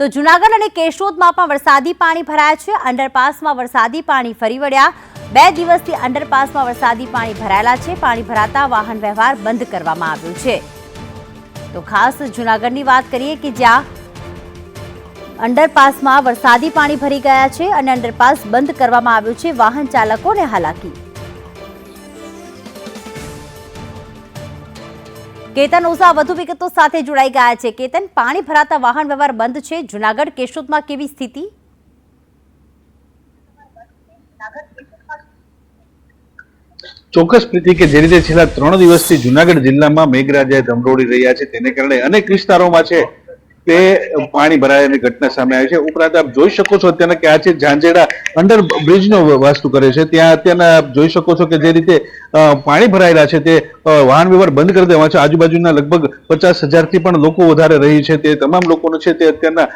તો જુનાગઢ અને કેશોદમાં પણ વરસાદી પાણી ભરાયા છે. અંડરપાસમાં વરસાદી પાણી ફરી વળ્યા. બે દિવસથી અંડરપાસમાં વરસાદી પાણી ભરાયેલા છે. પાણી ભરાતા વાહન વ્યવહાર બંધ કરવામાં આવ્યો છે. તો ખાસ જુનાગઢની વાત કરીએ કે જ્યાં અંડરપાસમાં વરસાદી પાણી ભરી ગયા છે અને અંડરપાસ બંધ કરવામાં આવ્યો છે. વાહન ચાલકોને હાલાકી. કેતન ઓઝા વધુ વિગતો સાથે જોડાઈ ગયા છે. કેતન, પાણી ભરાતા વાહન વ્યવહાર બંધ છે. જુનાગઢ કેશોદમાં કેવી સ્થિતિ? ચોક્કસ પ્રીતિ કે જે રીતે છેલ્લા ત્રણ દિવસથી જુનાગઢ જિલ્લામાં મેઘરાજાએ ધમરોડી રહ્યા છે, તેને કારણે અનેક વિસ્તારોમાં છે તે પાણી ભરાયાની ઘટના સામે આવી છે. ઉપરાંત આપ જોઈ શકો છો અત્યારે કે આ છે ઝાંઝેડા અંડર બ્રિજનો વાસ્તુ કરે છે, ત્યાં અત્યારના આપ જોઈ શકો છો કે જે રીતે પાણી ભરાયેલા છે તે વાહન વ્યવહાર બંધ કરી દેવા છે. આજુબાજુના લગભગ પચાસ હજારથી પણ લોકો વધારે રહી છે. તે તમામ લોકોનો છે તે અત્યારના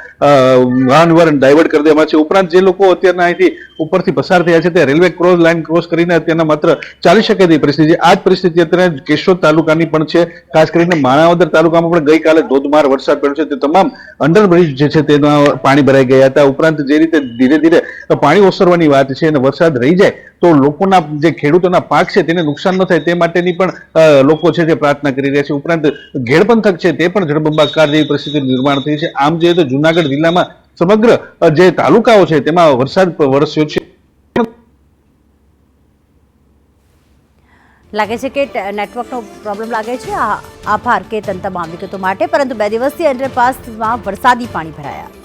વાહન વ્યવહાર ડાયવર્ટ કરી દેવામાં છે. ઉપરાંત જે લોકો અત્યારના અહીંથી ઉપરથી પસાર થયા છે, તે રેલવે ક્રોસ લાઇન ક્રોસ કરીને અત્યારના માત્ર ચાલી શકે તેવી પરિસ્થિતિ આ જ પરિસ્થિતિ અત્યારે કેશોદ તાલુકાની પણ છે. ખાસ કરીને માણાવદર તાલુકામાં પણ ગઈકાલે ધોધમાર વરસાદ પડ્યો છે. તે તમામ અંડરબ્રિજ જે છે તેમાં પાણી ભરાઈ ગયા હતા. ઉપરાંત જે રીતે ધીરે ધીરે પાણી ઓસરવાની વાત છે અને વરસાદ રહી જાય તો લોકોના જે ખેડૂતોના પાક છે તેને નુકસાન ન થાય તે માટેની પણ લોકો છે તે પ્રાર્થના કરી રહ્યા છે. ઉપરાંત ઘેડ પંથક છે તે પણ જળબંબાકાર જેવી પરિસ્થિતિ નિર્માણ થઈ છે. આમ જોઈએ તો જુનાગઢ જિલ્લામાં સમગ્ર જે તાલુકાઓ છે તેમાં વરસાદ વરસ્યો છે. લાગે છે કે નેટવર્કનો પ્રોબ્લેમ લાગે છે. આભાર કેતન તમામ વિગતો માટે. પરંતુ બે દિવસથી અંડરપાસમાં વરસાદી પાણી ભરાયા.